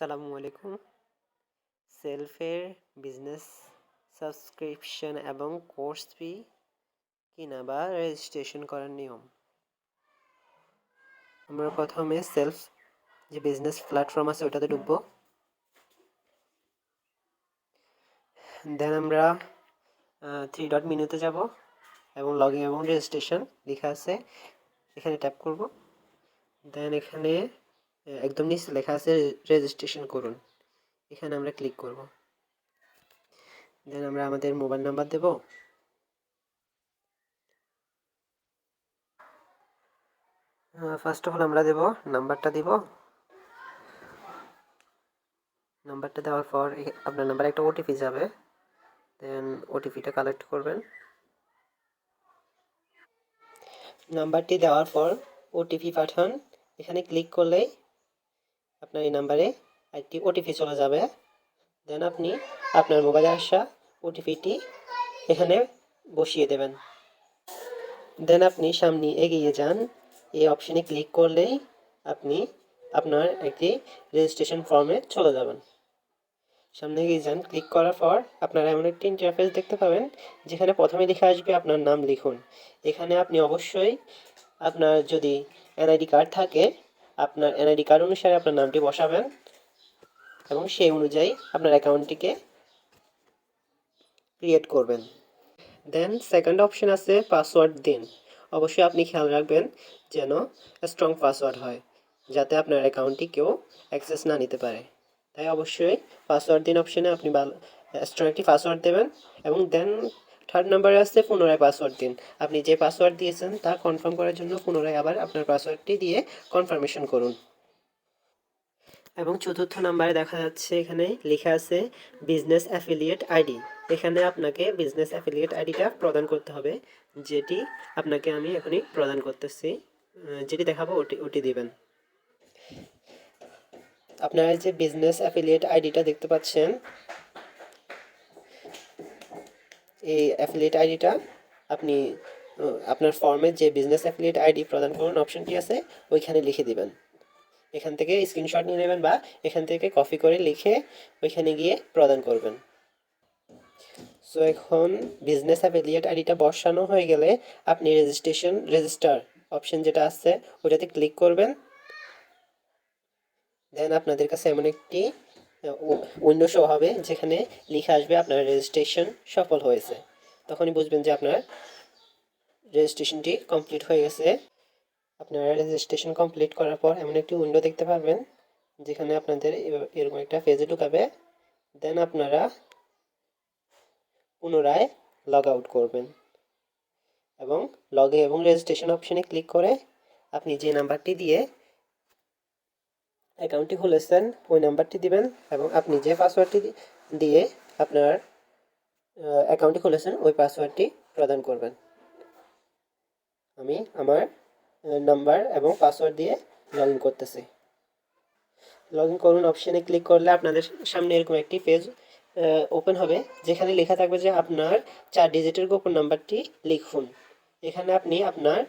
আসসালামু আলাইকুম। সেলফের বিজনেস সাবস্ক্রিপশন এবং কোর্স ফি কিনা বা রেজিস্ট্রেশন করার নিয়ম। আমরা প্রথমে সেলফ যে বিজনেস প্ল্যাটফর্ম আছে ওটাতে ঢুকবো। দেন আমরা থ্রি ডট মেনুতে যাব এবং লগ ইন এবং রেজিস্ট্রেশন লেখা আছে। এখানে ট্যাপ করব। দেন এখানে একদম নিচে লেখা আছে রেজিস্ট্রেশন করুন। এখানে আমরা ক্লিক করব। দেন আমরা আমাদের মোবাইল নাম্বার দেব। ফার্স্ট অফ অল আমরা দেব নাম্বারটা দিব। নাম্বারটা দেওয়ার পর আপনার নাম্বারে একটা ওটিপি যাবে। দেন ওটিপিটা কালেক্ট করবেন। নাম্বারটি দেওয়ার পর ওটিপি পাঠান। এখানে ক্লিক করলেই আপনার এই নাম্বারে একটি ওটিপি চলে যাবে। দেন আপনি আপনার মোবাইলে আসা ওটিপিটি এখানে বসিয়ে দেবেন। দেন আপনি সামনে এগিয়ে যান। এই অপশানে ক্লিক করলেই আপনি আপনার একটি রেজিস্ট্রেশন ফর্মে চলে যাবেন। সামনে এগিয়ে যান। ক্লিক করার পর আপনারা এমন একটি ইন্টারফেস দেখতে পাবেন, যেখানে প্রথমে লিখে আসবে আপনার নাম লিখুন। এখানে আপনি অবশ্যই আপনার যদি এনআইডি কার্ড থাকে আপনার এনআইডি কার্ড অনুসারে আপনার নামটি বসাবেন এবং সেই অনুযায়ী আপনার অ্যাকাউন্টটিকে ক্রিয়েট করবেন। দেন সেকেন্ড অপশন আছে পাসওয়ার্ড দিন। অবশ্যই আপনি খেয়াল রাখবেন যেন স্ট্রং পাসওয়ার্ড হয়, যাতে আপনার অ্যাকাউন্টটি কেউ অ্যাক্সেস না নিতে পারে। তাই অবশ্যই পাসওয়ার্ড দিন অপশনে আপনি ভালো স্ট্রং একটি পাসওয়ার্ড দেবেন এবং দেন থার্ড নাম্বারে আছে পুনরায় পাসওয়ার্ড দিন। আপনি যে পাসওয়ার্ড দিয়েছেন, তা কনফার্ম করার জন্য পুনরায় আবার আপনার পাসওয়ার্ডটি দিয়ে কনফার্মেশন করুন। এবং চতুর্থ নাম্বারে দেখা যাচ্ছে এখানে, লেখা আছে বিজনেস অ্যাফিলিয়েট আইডি এখানে আপনাকে বিজনেস অ্যাফিলিয়েট আইডিটা প্রদান করতে হবে, যেটি আপনাকে আমি এখনই প্রদান করতেছি যেটি দেখাবো, ওটি ওটি দিবেন। আপনারা যে বিজনেস অ্যাফিলিয়েট আইডিটা দেখতে পাচ্ছেন এই অ্যাফিলিয়েট আইডিটা আপনি আপনার ফর্মে যে বিজনেস অ্যাফিলিয়েট আইডি প্রদান করুন অপশনটি আছে, ওইখানে লিখে দিবেন। এখান থেকে স্ক্রিনশট নিয়ে নেবেন বা এখান থেকে কপি করে লিখে ওইখানে গিয়ে প্রদান করবেন। সো এখন বিজনেস অ্যাফিলিয়েট আইডিটা বসানো হয়ে গেলে আপনি রেজিস্ট্রেশন রেজিস্টার অপশন যেটা আছে, ওটাতে ক্লিক করবেন। দেন আপনাদের কাছে এমন একটি উইন্ডো শো হবে, যেখানে লিখে আসবে আপনার রেজিস্ট্রেশন সফল হয়েছে। তখনই বুঝবেন যে আপনার রেজিস্ট্রেশনটি কমপ্লিট হয়ে গেছে। আপনারা রেজিস্ট্রেশন কমপ্লিট করার পর এমন একটি উইন্ডো দেখতে পারবেন, যেখানে আপনাদের এরকম একটা পেজে ঢুকাবে। দেন আপনারা পুনরায় লগ আউট করবেন। এবং লগে এবং রেজিস্ট্রেশন অপশনে ক্লিক করে আপনি যে নাম্বারটি দিয়ে অ্যাকাউন্টটি খুলেছেন, ওই নাম্বারটি দিবেন এবং আপনি যে পাসওয়ার্ডটি দিয়ে আপনার অ্যাকাউন্টটি খুলেছেন, ওই পাসওয়ার্ডটি প্রদান করবেন। আমি আমার নাম্বার এবং পাসওয়ার্ড দিয়ে লগ ইন করতেছি। লগ ইন করুন অপশানে ক্লিক করলে আপনাদের সামনে এরকম একটি পেজ ওপেন হবে, যেখানে লেখা থাকবে যে আপনার চার ডিজিটের গোপন নাম্বারটি লিখুন। এখানে আপনি আপনার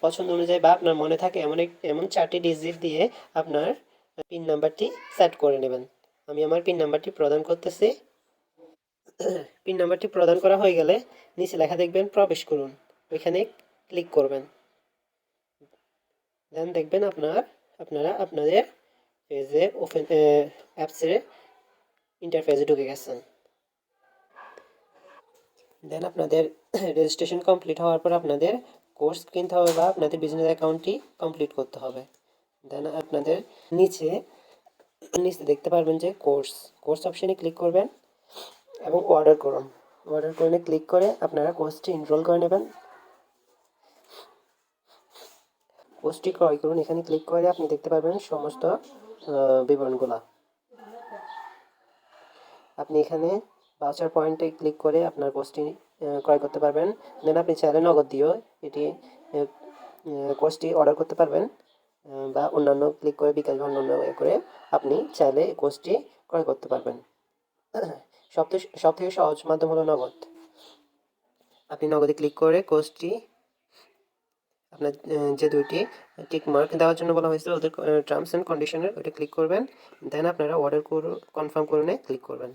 পছন্দ অনুযায়ী বা আপনার মনে থাকে এমন এমন চারটি ডিজিট দিয়ে আপনার পিন নাম্বারটি সেট করে নেবেন। আমি আমার পিন নাম্বারটি প্রদান করতেছি। পিন নাম্বারটি প্রদান করা হয়ে গেলে নিচে লেখা দেখবেন প্রবেশ করুন। ওইখানে ক্লিক করবেন। দেন দেখবেন আপনার আপনারা আপনাদের পেজে ওপেন অ্যাপসের ইন্টারফেসে ঢুকে গেছেন। দেন আপনাদের রেজিস্ট্রেশন কমপ্লিট হওয়ার পর আপনাদের কোর্স কিনতে হবে বা আপনাদের বিজনেস অ্যাকাউন্টটি কমপ্লিট করতে হবে। দেন আপনাদের নিচে নিচে দেখতে পারবেন যে কোর্স কোর্স অপশানে ক্লিক করবেন এবং অর্ডার করুন। অর্ডার করে ক্লিক করে আপনারা কোর্সটি এনরোল করে নেবেন। কোর্সটি ক্রয় করুন। এখানে ক্লিক করে আপনি দেখতে পারবেন সমস্ত বিবরণগুলা। আপনি এখানে বাউচার পয়েন্টে ক্লিক করে আপনার কোর্সটি ক্রয় করতে পারবেন। দেন আপনি চাইলে নগদ দিয়েও এটি কোর্সটি অর্ডার করতে পারবেন বা অন্যান্য ক্লিক করে বিকাশ বা অন্যান্য করে আপনি চাইলে এই কোর্সটি ক্রয় করতে পারবেন। সব থেকে সব থেকে সহজ মাধ্যম হলো নগদ। আপনি নগদে ক্লিক করে কোর্সটি, আপনার যে দুইটি টিক মার্ক দেওয়ার জন্য বলা হয়েছে ওদের টার্মস অ্যান্ড কন্ডিশনের ওইটা ক্লিক করবেন। দেন আপনারা অর্ডার কনফার্ম করে ক্লিক করবেন।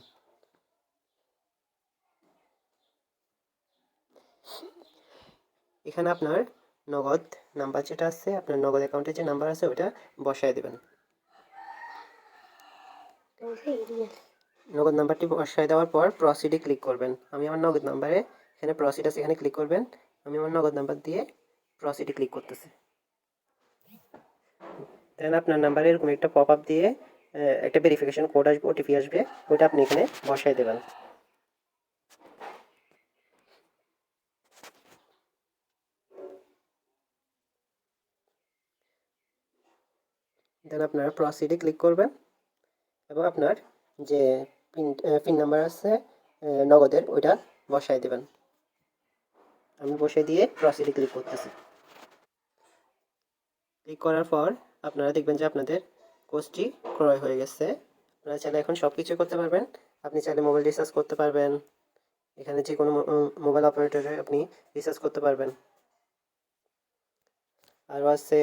এখানে আপনার নগদ নাম্বার যেটা আছে, আপনার নগদ অ্যাকাউন্টে যে নাম্বার আছে, ওইটা বসায় দেবেন। নগদ নাম্বারটি বসায় দেওয়ার পর প্রসিডে ক্লিক করবেন। আমি আমার নগদ নাম্বারে এখানে প্রসিড আছে, এখানে ক্লিক করবেন। আমি আমার নগদ নাম্বার দিয়ে প্রসিডে ক্লিক করতেছি। দেন আপনার নাম্বারে এরকম একটা পপ আপ দিয়ে একটা ভেরিফিকেশন কোড আসবে ওটিপি আসবে, ওইটা আপনি এখানে বসায় দেবেন। দেন আপনারা প্রসিডে ক্লিক করবেন এবং আপনার যে পিন পিন নাম্বার আছে নগদের, ওইটা বসায় দেবেন। আমি বসে দিয়ে প্রসিডে ক্লিক করতেছি। ক্লিক করার পর আপনারা দেখবেন যে আপনাদের কোর্সটি ক্রয় হয়ে গেছে। আপনারা চাইলে এখন সব কিছু করতে পারবেন। আপনি চাইলে মোবাইল রিচার্জ করতে পারবেন। এখানে যে কোনো মোবাইল অপারেটরে আপনি রিচার্জ করতে পারবেন। আরও আছে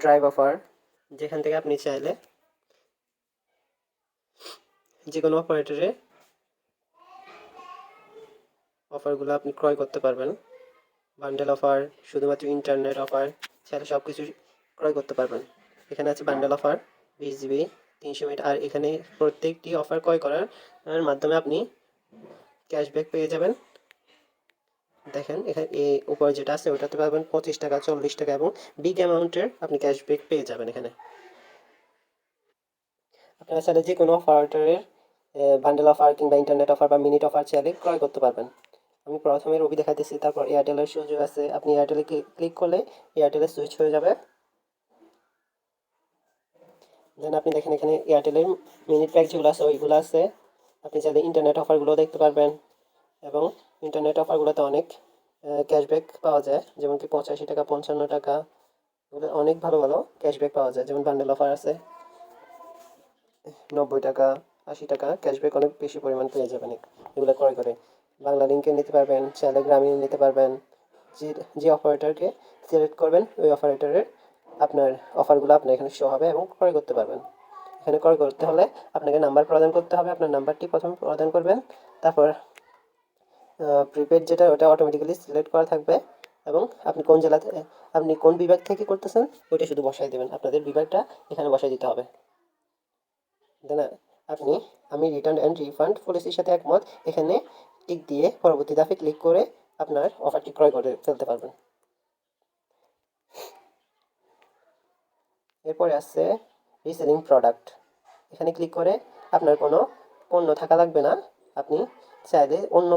ড্রাইভ অফার যেখান থেকে আপনি চাইলে যে কোনো অপারেটরে অফারগুলো আপনি ক্রয় করতে পারবেন। বান্ডেল অফার শুধুমাত্র ইন্টারনেট অফার চাইলে সব কিছু ক্রয় করতে পারবেন। এখানে আছে বান্ডেল অফার বিশ জিবি তিনশো মিনিট আর এখানে প্রত্যেকটি অফার ক্রয় করার মাধ্যমে আপনি ক্যাশব্যাক পেয়ে যাবেন। দেখেন, এখানে এই উপরে যেটা আছে, ওটাতে পাবেন পঁচিশ টাকা, চল্লিশ টাকা এবং বিগ অ্যামাউন্টের আপনি ক্যাশব্যাক পেয়ে যাবেন এখানে। আপনারা চাইলে যে কোনো অফারের বান্ডেল অফার কিংবা ইন্টারনেট অফার বা মিনিট অফার চাইলে ক্রয় করতে পারবেন। আমি প্রথমে রবি দেখাতেছি তারপর এয়ারটেলের সুযোগ আছে। আপনি এয়ারটেলে ক্লিক করলে এয়ারটেলে সুইচ হয়ে যাবে। দেন আপনি দেখেন, এখানে এয়ারটেলের মিনিট প্যাক যেগুলো আছে, ওইগুলো আছে। আপনি চাইলে ইন্টারনেট অফারগুলো দেখতে পারবেন এবং ইন্টারনেট অফারগুলোতে অনেক ক্যাশব্যাক পাওয়া যায়, যেমন কি পঁচাশি টাকা, পঞ্চান্ন টাকা, এগুলো অনেক ভালো ভালো ক্যাশব্যাক পাওয়া যায়, যেমন বান্ডেল অফার আছে, নব্বই টাকা, আশি টাকা ক্যাশব্যাক অনেক বেশি পরিমাণ পেয়ে যাবেন এগুলো ক্রয় করে। বাংলা লিঙ্কে নিতে পারবেন চাইলে গ্রামীণ নিতে পারবেন, যে যে অপারেটরকে সিলেক্ট করবেন, ওই অপারেটরের আপনার অফারগুলো আপনার এখানে শো হবে এবং ক্রয় করতে পারবেন। এখানে ক্রয় করতে হলে আপনাকে নাম্বার প্রদান করতে হবে, আপনার নাম্বারটি প্রথম প্রদান করবেন, তারপর প্রিপেড যেটা, ওটা অটোমেটিক্যালি সিলেক্ট করা থাকবে। এবং আপনি কোন জেলাতে, আপনি কোন বিভাগ থেকে করতেছেন, ওইটা শুধু বসাই দেবেন। আপনাদের বিভাগটা এখানে বসাই দিতে হবে। দেন, আপনি, আমি রিটার্ন অ্যান্ড রিফান্ড পলিসির সাথে একমত। এখানে টিক দিয়ে পরবর্তী ধাপে ক্লিক করে আপনার অফারটি ক্রয় করে ফেলতে পারবেন। এরপরে আসছে রিসেলিং প্রোডাক্ট এখানে ক্লিক করে আপনার কোনো পণ্য থাকা লাগবে না। আপনি চাইলে অন্য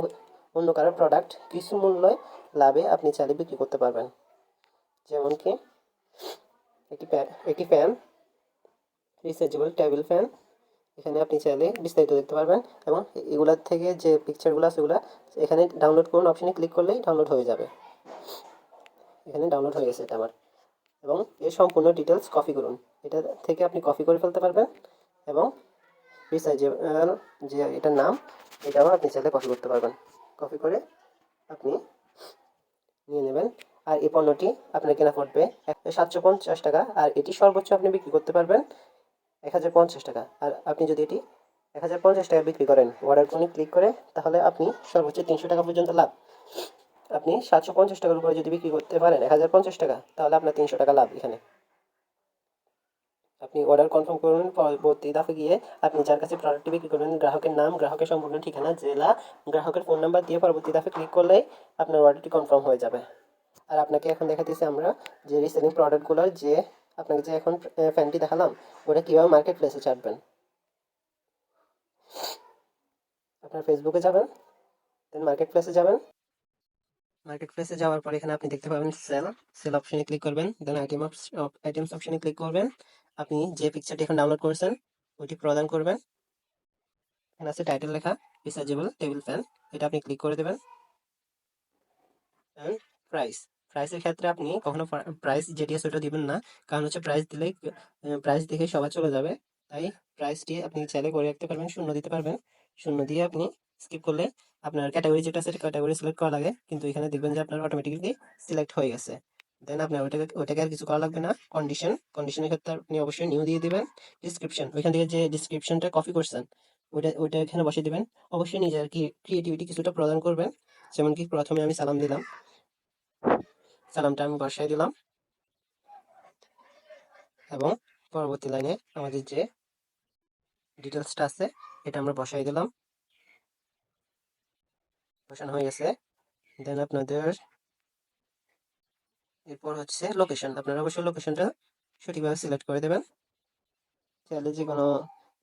অন্য কারও প্রোডাক্ট কিছু মূল্যে লাভে আপনি চাইলে বিক্রি করতে পারবেন। যেমন কি, একটি একটি ফ্যান রিচার্জেবল টেবিল ফ্যান এখানে আপনি চাইলে বিস্তারিত দেখতে পারবেন এবং এগুলার থেকে যে পিকচারগুলো আছে ওগুলো এখানে ডাউনলোড করুন অপশানে ক্লিক করলেই ডাউনলোড হয়ে যাবে। এখানে ডাউনলোড হয়ে গেছে এটা আমার। এবং এর সম্পূর্ণ ডিটেলস কপি করুন। এটা থেকে আপনি কপি করে ফেলতে পারবেন এবং রিসার্চেবল যে এটার নাম, এটাও আপনি চাইলে কপি করতে পারবেন। কপি করে আপনি নিয়ে নেবেন। আর এই পণ্যটি আপনার কেনা পড়বে সাতশো পঞ্চাশ টাকা। আর এটি সর্বোচ্চ আপনি বিক্রি করতে পারবেন এক হাজার পঞ্চাশ টাকা। আর আপনি যদি এটি এক হাজার পঞ্চাশ টাকা বিক্রি করেন অর্ডার কোনে ক্লিক করে, তাহলে আপনি সর্বোচ্চ তিনশো টাকা পর্যন্ত লাভ। আপনি সাতশো পঞ্চাশ টাকার উপরে যদি বিক্রি করতে পারেন এক হাজার পঞ্চাশ টাকা, তাহলে আপনার তিনশো টাকা লাভ এখানে। আপনি অর্ডার কনফার্ম করবেন পরবর্তী ধাপে গিয়ে আপনি যার কাছে প্রোডাক্টটি বিক্রি করবেন, গ্রাহকের নাম, গ্রাহকের সম্পূর্ণ ঠিকানা, জেলা, গ্রাহকের ফোন নাম্বার দিয়ে পরবর্তী ধাপে ক্লিক করলেই আপনার অর্ডারটি কনফার্ম হয়ে যাবে। আর আপনাকে এখন দেখা দেখাতেছি আমরা যে রিসেলিং প্রোডাক্টগুলোর যে আপনাকে যে এখন ফ্যানটি দেখালাম, ওটা কীভাবে মার্কেট প্লেসে ছাড়বেন। আপনার ফেসবুকে যাবেন দেন মার্কেট প্লেসে যাবেন মার্কেট প্লেসে যাওয়ার পর এখানে আপনি দেখতে পাবেন সেল সেল অপশনে ক্লিক করবেন দেন আইটেম আইটেমস অপশনে ক্লিক করবেন। আপনি যে পিকচারটি এখন ডাউনলোড করেছেন, ওইটি প্রদান করবেন। এখানে আছে টাইটেল লেখা রিসার্জেবল টেবিল ফ্যান এটা আপনি ক্লিক করে দেবেন। প্রাইস প্রাইসের ক্ষেত্রে আপনি কখনো প্রাইস যেটি আছে ওটা দিবেন না, কারণ হচ্ছে প্রাইস দিলেই প্রাইস দেখে সবাই চলে যাবে। তাই প্রাইসটি আপনি চাইলে করে রাখতে পারবেন, শূন্য দিতে পারবেন। শূন্য দিয়ে আপনি স্কিপ করলে আপনার ক্যাটাগরি যেটা আছে ক্যাটাগরি সিলেক্ট করা লাগে। কিন্তু এখানে দেখবেন যে আপনার অটোমেটিক্যালি সিলেক্ট হয়ে গেছে। দেন আপনার ওইটাকে ওইটাকে আর কিছু করা লাগবে না। কন্ডিশন কন্ডিশনের ক্ষেত্রে আপনি অবশ্যই নিউ দিয়ে দিবেন। ডিসক্রিপশন ওইখান থেকে যে ডিসক্রিপশনটা কপি করছেন, ওইটা ওইটা এখানে বসিয়ে দিবেন। অবশ্যই নিজের কি ক্রিয়েটিভিটি কিছুটা প্রদান করবেন। যেমন কি প্রথমে আমি সালাম দিলাম। সালামটা আমি বসাই দিলাম। এবং পরবর্তী লাইনে আমাদের যে ডিটেলসটা আছে, এটা আমরা বসাই দিলাম। বসানো হয়ে গেছে। দেন আপনাদের এরপর হচ্ছে লোকেশন আপনারা অবশ্যই লোকেশনটা সঠিকভাবে সিলেক্ট করে দেবেন। চাইলে যে কোনো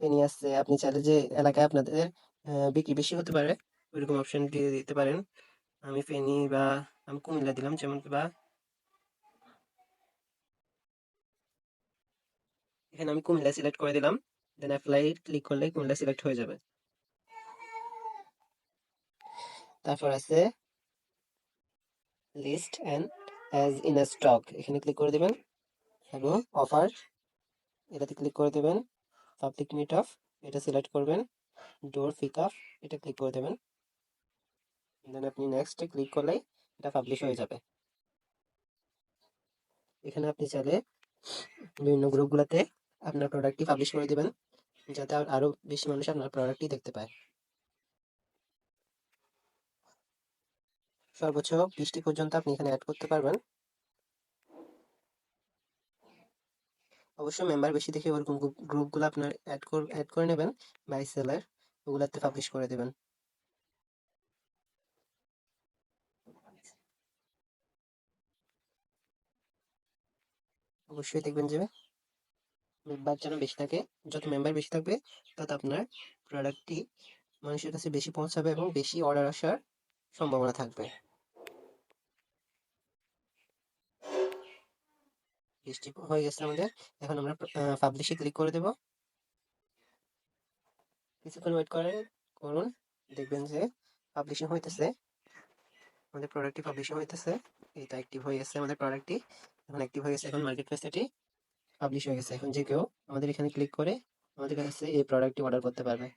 এনি আছে, আপনি চাইলে যে এলাকায় আপনাদের বিক্রি বেশি হতে পারে, ওইরকম অপশন দিয়ে দিতে পারেন। আমি ফেনী বা আমি কুমিল্লা দিলাম যেমন বা এখানে আমি কুমিল্লা সিলেক্ট করে দিলাম। দেন অ্যাপ্লাই ক্লিক করলে কুমিল্লা সিলেক্ট হয়ে যাবে। তারপর আছে list and as in stock এখানে ক্লিক করে দেবেন। এবং অফার এটাতে ক্লিক করে দেবেন। পাবলিক মিট অফ এটা সিলেক্ট করবেন। ডোর পিক আপ এটা ক্লিক করে দেবেন। দেন আপনি নেক্সটে ক্লিক করলেই এটা পাবলিশ হয়ে যাবে। এখানে আপনি চাইলে বিভিন্ন গ্রুপগুলোতে আপনার প্রোডাক্টটি পাবলিশ করে দেবেন। যাতে আরও বেশি মানুষ আপনার প্রোডাক্টটি দেখতে পায়। সর্বোচ্চ বিশটি পর্যন্ত আপনি এখানে অ্যাড করতে পারবেন। অবশ্যই মেম্বার বেশি দেখে ওরকম গ্রুপগুলো আপনার অ্যাড অ্যাড করে নেবেন বাই সেলার ওগুলাতে পাবলিশ করে দেবেন। অবশ্যই দেখবেন যে মেম্বার যেন বেশি থাকে, যত মেম্বার বেশি থাকবে, তত আপনার প্রোডাক্টটি মানুষের কাছে বেশি পৌঁছাবে এবং বেশি অর্ডার আসার সম্ভাবনা থাকবে। বৃষ্টি হয়ে গেছে আমাদের। এখন আমরা পাবলিশে ক্লিক করে দেব। কিছুক্ষণ ওয়েট করেন, করুন, দেখবেন যে পাবলিশিং হইতেছে। আমাদের প্রোডাক্টটি পাবলিশিং হইতেছে। অ্যাক্টিভ হয়ে গেছে আমাদের প্রোডাক্টটি এখন অ্যাক্টিভ হয়ে গেছে, এখন মার্কেট পাবলিশ হয়ে গেছে। এখন যে কেউ আমাদের এখানে ক্লিক করে আমাদের কাছে এই প্রোডাক্টটি অর্ডার করতে পারবে।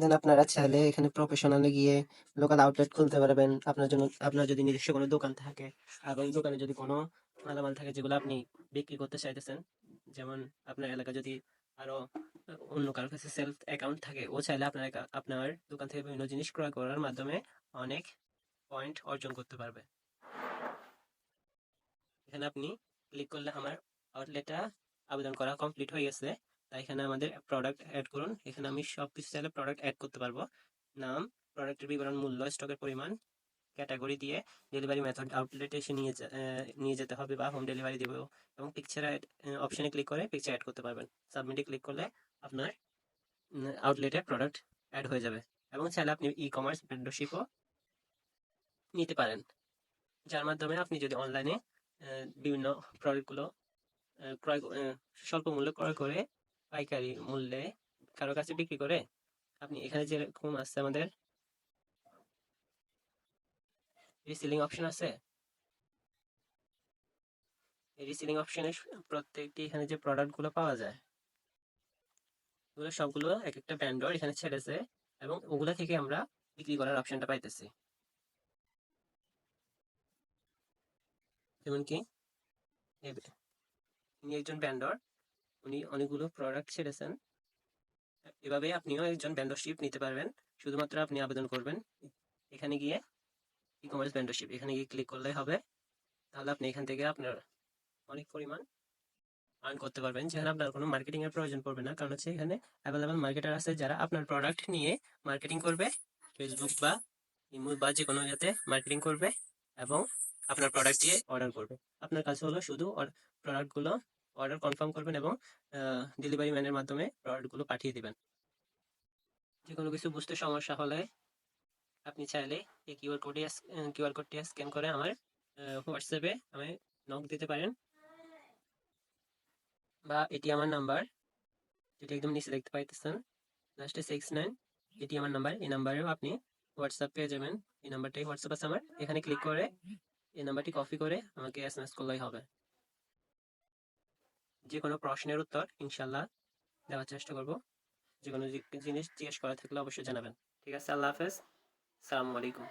দেন আপনারা চাইলে এখানে প্রফেশনালে গিয়ে লোকাল আউটলেট খুলতে পারবেন। আপনার জন্য, আপনার যদি নিজস্ব কোনো দোকান থাকে। আর দোকানে যদি কোনো মালামাল থাকে যেগুলো আপনি বিক্রি করতে চাইতেছেন। যেমন আপনার এলাকা যদি আরও অন্য কারোর কাছে সেলফ অ্যাকাউন্ট থাকে, ও চাইলে আপনার আপনার দোকান থেকে বিভিন্ন জিনিস ক্রয় করার মাধ্যমে অনেক পয়েন্ট অর্জন করতে পারবে। এখানে আপনি ক্লিক করলে আমার আউটলেটটা আবেদন করা কমপ্লিট হয়ে গেছে। তাই এখানে আমাদের প্রোডাক্ট অ্যাড করুন। এখানে আমি সব কিছু চাইলে প্রোডাক্ট অ্যাড করতে পারব। নাম প্রোডাক্টের বিবরণ, মূল্য স্টকের পরিমাণ ক্যাটাগরি দিয়ে ডেলিভারি মেথড আউটলেটে এসে নিয়ে নিয়ে যেতে হবে বা হোম ডেলিভারি দেবো এবং পিকচার অপশনে ক্লিক করে পিকচার অ্যাড করতে পারবেন। সাবমিটে ক্লিক করলে আপনার আউটলেটে প্রোডাক্ট অ্যাড হয়ে যাবে। এবং চাইলে আপনি ই কমার্স মেন্টরশিপও নিতে পারেন। যার মাধ্যমে আপনি যদি অনলাইনে বিভিন্ন প্রোডাক্টগুলো ক্রয় স্বল্প মূল্যে ক্রয় করে পাইকারি মূল্যে কারও কাছে বিক্রি করে, আপনি এখানে যেরকম আছে আমাদের রিসেলিং অপশন আছে? রিসেলিং অপশনে প্রত্যেকটি এখানে যে প্রোডাক্টগুলো পাওয়া যায় ওগুলো সবগুলো এক একটা ব্যান্ডর এখানে ছেড়েছে এবং ওগুলা থেকে আমরা বিক্রি করার অপশনটা পাইতেছি। যেমন কি? ইনি একজন ব্যান্ডর উনি অনেকগুলো প্রোডাক্ট ছেড়েছেন। এভাবে আপনিও একজন ব্যান্ডরশিপ নিতে পারবেন। শুধুমাত্র আপনি আবেদন করবেন। এখানে গিয়ে ই কমার্স ব্যান্ডরশিপ এখানে গিয়ে ক্লিক করলেই হবে। তাহলে আপনি এখান থেকে আপনার অনেক পরিমাণ আর্ন করতে পারবেন। যেখানে আপনার কোনো মার্কেটিং এর প্রয়োজন পড়বে না। কারণ হচ্ছে এখানে অ্যাভেলেবল মার্কেটার আছে যারা আপনার প্রোডাক্ট নিয়ে মার্কেটিং করবে। ফেসবুক বা ইমো বা যে কোনো ইয়েতে মার্কেটিং করবে এবং আপনার প্রোডাক্ট দিয়ে অর্ডার করবে। আপনার কাছে হলো শুধু প্রোডাক্টগুলো অর্ডার কনফার্ম করবেন এবং ডেলিভারি ম্যানের মাধ্যমে প্রোডাক্টগুলো পাঠিয়ে দিবেন। যে কোনো কিছু বুঝতে সমস্যা হলে আপনি চাইলে এই কিউআর কোডে কিউআর কোডটি স্ক্যান করে আমার হোয়াটসঅ্যাপে আমি নক দিতে পারেন। বা এটি আমার নাম্বার, যেটা একদম নিচে দেখতে পাইতেছেন। লাস্টে সিক্স নাইন এটি আমার নাম্বার। এই নাম্বারেও আপনি হোয়াটসঅ্যাপ পেয়ে যাবেন। এই নাম্বারটাই হোয়াটসঅ্যাপ আছে আমার। এখানে ক্লিক করে এই নাম্বারটি কপি করে আমাকে এস এম এস করলেই হবে। যে কোনো প্রশ্নের উত্তর ইনশাল্লাহ দেওয়ার চেষ্টা করব। যে কোনো জিনিস জিজ্ঞেস করা থাকলে অবশ্যই জানাবেন। ঠিক আছে, আল্লাহ হাফেজ। সালামু আলাইকুম